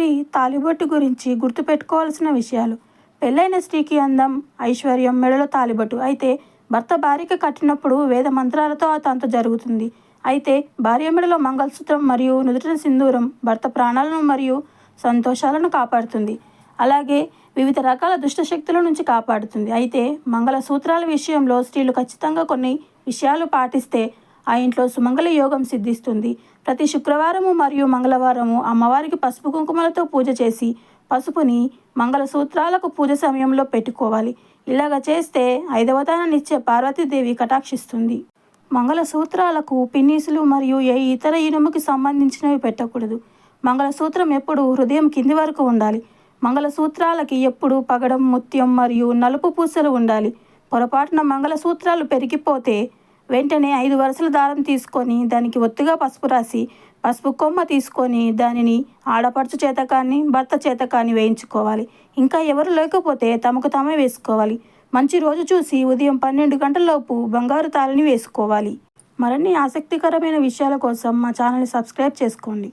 స్త్రీ తాలిబొట్టు గురించి గుర్తుపెట్టుకోవాల్సిన విషయాలు. పెళ్ళైన స్త్రీకి అందం ఐశ్వర్యం మెడలో తాలిబొట్టు. అయితే భర్త భార్యకి కట్టినప్పుడు వేద మంత్రాలతో ఆ జరుగుతుంది. అయితే భార్య మెడలో మంగళసూత్రం మరియు నుదుటిన సింధూరం భర్త ప్రాణాలను మరియు సంతోషాలను కాపాడుతుంది. అలాగే వివిధ రకాల దుష్ట శక్తుల నుంచి కాపాడుతుంది. అయితే మంగళసూత్రాల విషయంలో స్త్రీలు ఖచ్చితంగా కొన్ని విషయాలు పాటిస్తే ఆ ఇంట్లో సుమంగళ యోగం సిద్ధిస్తుంది. ప్రతి శుక్రవారము మరియు మంగళవారము అమ్మవారికి పసుపు కుంకుమలతో పూజ చేసి పసుపుని మంగళసూత్రాలకు పూజ సమయంలో పెట్టుకోవాలి. ఇలాగ చేస్తే ఐదవ దానాన్నిచ్చే పార్వతీదేవి కటాక్షిస్తుంది. మంగళసూత్రాలకు పిన్నీసులు మరియు ఏ ఇతర ఇనుముకి సంబంధించినవి పెట్టకూడదు. మంగళసూత్రం ఎప్పుడు హృదయం కింది వరకు ఉండాలి. మంగళసూత్రాలకి ఎప్పుడు పగడం ముత్యం మరియు నలుపు పూసలు ఉండాలి. పొరపాటున మంగళసూత్రాలు పెరిగిపోతే వెంటనే ఐదు వరుసల దారం తీసుకొని దానికి ఒత్తుగా పసుపు రాసి పసుపు కొమ్మ తీసుకొని దానిని ఆడపడుచు చేత కానీ భర్త చేత కానీ వేయించుకోవాలి. ఇంకా ఎవరు లేకపోతే తమకు తామే వేసుకోవాలి. మంచి రోజు చూసి ఉదయం పన్నెండు గంటలలోపు బంగారు తాళిని వేసుకోవాలి. మరిన్ని ఆసక్తికరమైన విషయాల కోసం మా ఛానల్ని సబ్స్క్రైబ్ చేసుకోండి.